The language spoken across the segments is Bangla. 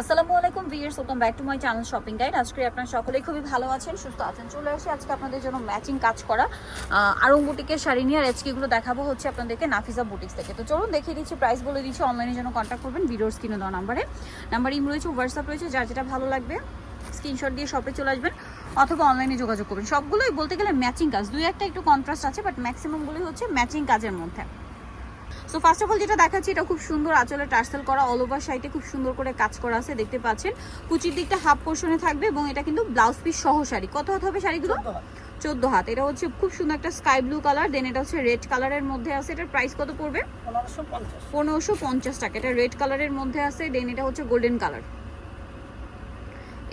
আসসালামু আলাইকুম viewers welcome back to my channel shopping guide আজকে আপনারা সকলেই খুবই ভালো আছেন, সুস্থ আছেন, চলে আসি আজকে আপনাদের জন্য ম্যাচিং কাজ করা আরং বুটিকের শাড়ি নিয়ে। আর আজকেগুলো দেখাবো হচ্ছে আপনাদেরকে নাফিজা বুটিক্স থেকে। তো চলুন দেখিয়ে দিচ্ছি প্রাইস বলে দিচ্ছি অনলাইনের জন্য কন্ট্যাক্ট করবেন ভিডিওর স্ক্রিনে দেওয়া নাম্বারে নাম্বার ইম রয়েছে হোয়াটসঅ্যাপ রয়েছে, যার যেটা ভালো লাগবে স্ক্রিনশট দিয়ে শপে চলে আসবেন, অথবা অনলাইনে যোগাযোগ করবেন। সবগুলোই বলতে গেলে ম্যাচিং কাজ। দুই একটা একটু কন্ট্রাস্ট আছে বাট ম্যাক্সিমামগুলোই হচ্ছে ম্যাচিং কাজের মধ্যে। সো ফার্স্ট অফ অল যেটা দেখাচ্ছি এটা খুব সুন্দর আঁচলে টার্সেল করা অল ওভার সাইডে খুব সুন্দর করে কাজ করা আছে দেখতে পাচ্ছেন। কুচির দিকটা হাফ পোর্শনে থাকবে এবং এটা কিন্তু ব্লাউজ পিস সহ শাড়ি। কত হাত হবে শাড়িগুলো? চোদ্দ হাত। এটা হচ্ছে খুব সুন্দর একটা স্কাই ব্লু কালার দেন এটা হচ্ছে রেড কালারের মধ্যে আছে। এটার প্রাইস কত পড়বে? পনেরোশো পঞ্চাশ। টাকা। এটা রেড কালারের মধ্যে আছে দেন এটা হচ্ছে গোল্ডেন কালার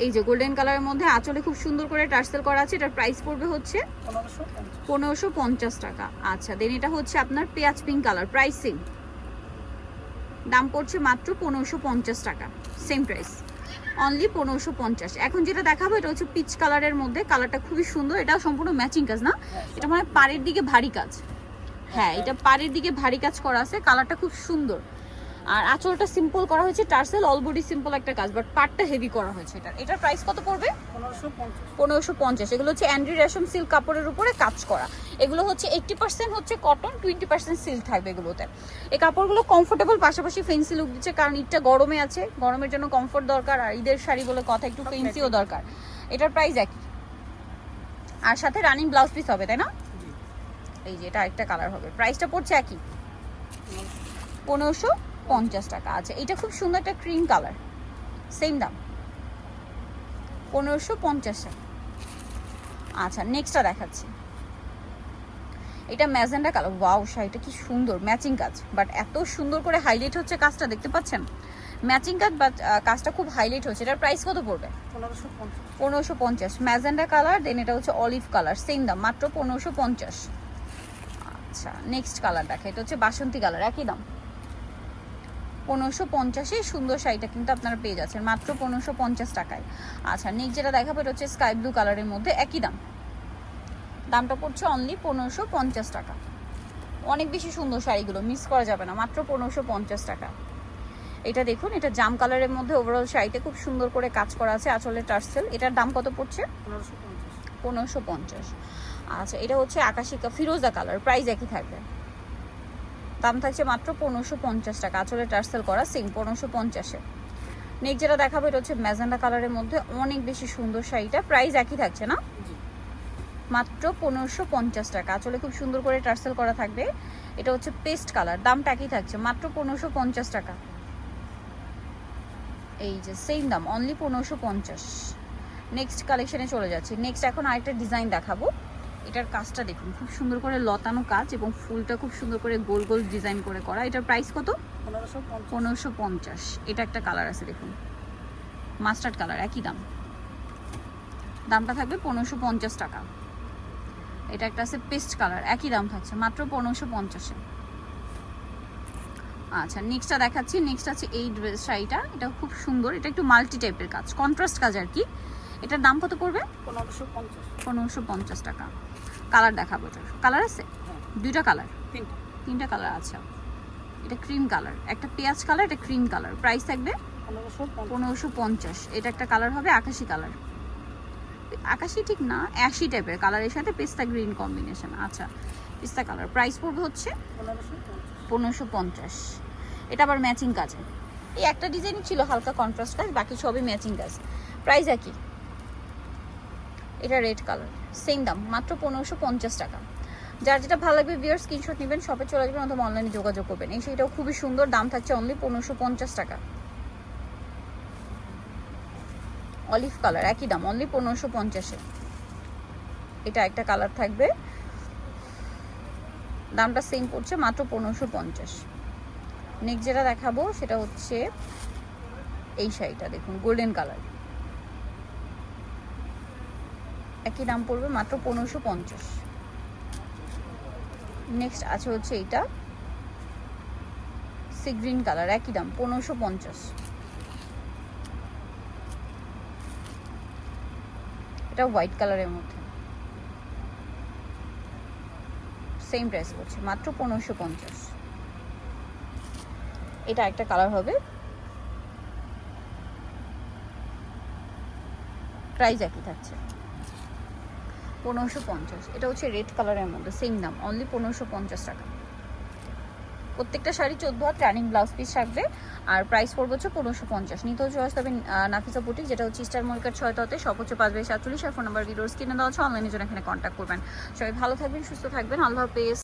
এই যে গোল্ডেন কালারের মধ্যে আঁচলে খুব সুন্দর করে টার্সেল করা আছে এটার প্রাইস পড়বে হচ্ছে পনেরোশো পঞ্চাশ টাকা। আচ্ছা দেন এটা হচ্ছে আপনার পেঁয়াজ পিঙ্ক কালার প্রাইস দাম পড়ছে মাত্র পনেরোশো পঞ্চাশ টাকা সেম প্রাইস অনলি পনেরোশো পঞ্চাশ। এখন যেটা দেখাবো এটা হচ্ছে পিচ কালারের মধ্যে কালারটা খুবই সুন্দর এটা সম্পূর্ণ ম্যাচিং কাজ না? এটা মানে পাড়ের দিকে ভারী কাজ। হ্যাঁ এটা পাড়ের দিকে ভারী কাজ করা আছে কালারটা খুব সুন্দর। আর আঁচলটা সিম্পল করা হয়েছে টার্সেল অল বডি সিম্পল একটা কাজ বাট পাড়টা হেভি করা হয়েছে এটা এটার প্রাইস কত পড়বে? পনেরোশো পঞ্চাশ। এগুলো হচ্ছে অ্যান্ড্রি রেশম সিল্ক কাপড়ের উপরে কাজ করা। এগুলো হচ্ছে এইটটি পার্সেন্ট হচ্ছে কটন টোয়েন্টি পার্সেন্ট সিল্ক থাকবে এগুলোতে। এই কাপড়গুলো কমফোর্টেবল পাশাপাশি ফেন্সি লুক দিচ্ছে কারণ ঈদটা গরমে আছে। গরমের জন্য কমফোর্ট দরকার আর ঈদের শাড়ি বলে কথা একটু ফেন্সিও দরকার। এটার প্রাইস একই। আর সাথে রানিং ব্লাউজ পিস হবে তাই না? এই যে এটা আরেকটা কালার হবে। প্রাইসটা পড়ছে একই। পনেরোশো পঞ্চাশ টাকা আছে। এটা খুব সুন্দর একটা ক্রিম কালার সেম দাম। পনেরোশো পঞ্চাশ টাকা। আচ্ছা নেক্সটটা দেখাচ্ছি। এটা ম্যাজেন্ডা কালার। ওয়াও শাড়িটা কি সুন্দর। ম্যাচিং কাজ। বাট এত সুন্দর করে হাইলাইট হচ্ছে কাজটা দেখতে পাচ্ছেন? ম্যাচিং কাজ বাট কাজটা খুব হাইলাইট হচ্ছে। এটার প্রাইস কত পড়বে? পনেরোশো পঞ্চাশ। পনেরোশো পঞ্চাশ। ম্যাজেন্ডা কালার দেন এটা হচ্ছে অলিভ কালার সেম দাম মাত্র পনেরোশো পঞ্চাশ। আচ্ছা নেক্সট কালার দেখা। এটা হচ্ছে বাসন্তী কালার একই দাম। পনেরোশো পঞ্চাশে সুন্দর শাড়িটা কিন্তু আপনারা পেয়ে যাচ্ছেন মাত্র পনেরোশো পঞ্চাশ টাকায়। আচ্ছা নেক্সট যেটা দেখাবো এটা হচ্ছে স্কাই ব্লু কালারের মধ্যে একই দাম। দামটা পড়ছে অনলি পনেরোশো পঞ্চাশ টাকা। অনেক বেশি সুন্দর শাড়িগুলো মিস করা যাবে না মাত্র পনেরোশো পঞ্চাশ টাকা। এটা দেখুন এটা জাম কালারের মধ্যে ওভারঅল শাড়িতে খুব সুন্দর করে কাজ করা আছে আঁচলের টার্সেল। এটার দাম কত পড়ছে? পনেরোশো পঞ্চাশ। পনেরোশো পঞ্চাশ। আচ্ছা এটা হচ্ছে আকাশিকা ফিরোজা কালার প্রাইস একই থাকবে। দাম থাকছে মাত্র পনেরোশো পঞ্চাশ টাকা। আঁচলে টার্সেল করা সেম পনেরোশো পঞ্চাশে। নেক্সট যেটা দেখাবো এটা হচ্ছে ম্যাজেন্ডা কালারের মধ্যে অনেক বেশি সুন্দর শাড়িটা। প্রাইস একই থাকছে না? মাত্র পনেরোশো পঞ্চাশ টাকা। আসলে খুব সুন্দর করে টার্সেল করা থাকবে। এটা হচ্ছে পেস্ট কালার। দামটা একই থাকছে মাত্র পনেরোশো পঞ্চাশ টাকা। এই যে সেম দাম অনলি পনেরোশো পঞ্চাশ। নেক্সট কালেকশনে চলে যাচ্ছি। নেক্সট এখন আরেকটা ডিজাইন দেখাবো। এটার কাজটা দেখুন খুব সুন্দর করে লতানো কাজ এবং ফুলটা খুব সুন্দর করে গোল গোল ডিজাইন করে করা। এটার প্রাইস কত? পনেরোশো পঞ্চাশ। এটা একটা কালার আছে দেখুন। মাস্টার্ড কালার একই দাম। দামটা থাকবে পনেরোশো পঞ্চাশ টাকা। এটা একটা আছে পেস্ট কালার একই দাম থাকছে মাত্র পনেরোশো পঞ্চাশে। আচ্ছা নেক্সটটা দেখাচ্ছি। নেক্সট আছে এই ড্রেস শাড়িটা। এটা খুব সুন্দর এটা একটু মাল্টি টাইপের কাজ কন্ট্রাস্ট কাজ আর কি। এটার দাম কত পড়বে? পনেরোশো পঞ্চাশ। পনেরোশো পঞ্চাশ টাকা। কালার দেখাবো কালার আছে? হ্যাঁ। দুইটা কালার তিনটা। তিনটা কালার আছে। এটা ক্রিম কালার একটা পেঁয়াজ কালার এটা ক্রিম কালার প্রাইস থাকবে পনেরোশো পঞ্চাশ। এটা একটা কালার হবে আকাশি কালার আকাশি ঠিক না অ্যাশি টাইপের কালারের সাথে পেস্তা গ্রিন কম্বিনেশন আচ্ছা পেস্তা কালার প্রাইস পড়বে হচ্ছে পনেরোশো পঞ্চাশ। পনেরোশো পঞ্চাশ। এটা আবার ম্যাচিং কাজে। এই একটা ডিজাইনই ছিল হালকা কন্ট্রাস্ট কাজ বাকি সবই ম্যাচিং কাজ। প্রাইস একই। এটা রেড কালার সেম দাম, মাত্র পনেরোশো পঞ্চাশ টাকা। যার যেটা ভালো লাগবে বিয়ার স্ক্রিনশট নেবেন শপে চলে যাবেন অথবা অনলাইনে যোগাযোগ করবেন। এই সেইটাও খুবই সুন্দর, দাম থাকছে অনলি পনেরোশো পঞ্চাশ টাকা। অলিভ কালার একই দাম অনলি পনেরোশো পঞ্চাশে। এটা একটা কালার থাকবে। দামটা সেম পড়ছে, মাত্র পনেরোশো পঞ্চাশ। নেক্সট যেটা দেখাবো, সেটা হচ্ছে এই শাড়িটা, দেখুন গোল্ডেন কালার একই দাম পড়বে মাত্র পনেরোশো পঞ্চাশ। নেক্সট আছে হচ্ছে এইটা। সি গ্রিন কালার একই দাম, পনেরোশো পঞ্চাশ। এটা হোয়াইট কালারের মধ্যে। সেম প্রাইস করছে মাত্র পনেরোশো পঞ্চাশ। এটা একটা কালার হবে। প্রাইস একই থাকছে। পনেরোশো পঞ্চাশ। এটা হচ্ছে রেড কালারের মধ্যে সেম দাম অনলি পনেরোশো পঞ্চাশ টাকা। প্রত্যেকটা শাড়ি চোদ্দ হাত রানিং ব্লাউজ পিস থাকবে, আর প্রাইস পড়বে হচ্ছে পনেরোশো পঞ্চাশ। নিতে হচ্ছে হবে নাফিসা বুটিক যেটা হচ্ছে স্টার মলিকার ছয় ততে সব হচ্ছে পাঁচ বাই সাতচল্লিশ, আর ফোন নাম্বার ভিডিওস কিনে দেওয়া হচ্ছে অনলাইনের জন্য এখানে কন্ট্যাক্ট করবেন। সবাই ভালো থাকবেন, সুস্থ থাকবেন, আল্লাহ হাফেজ।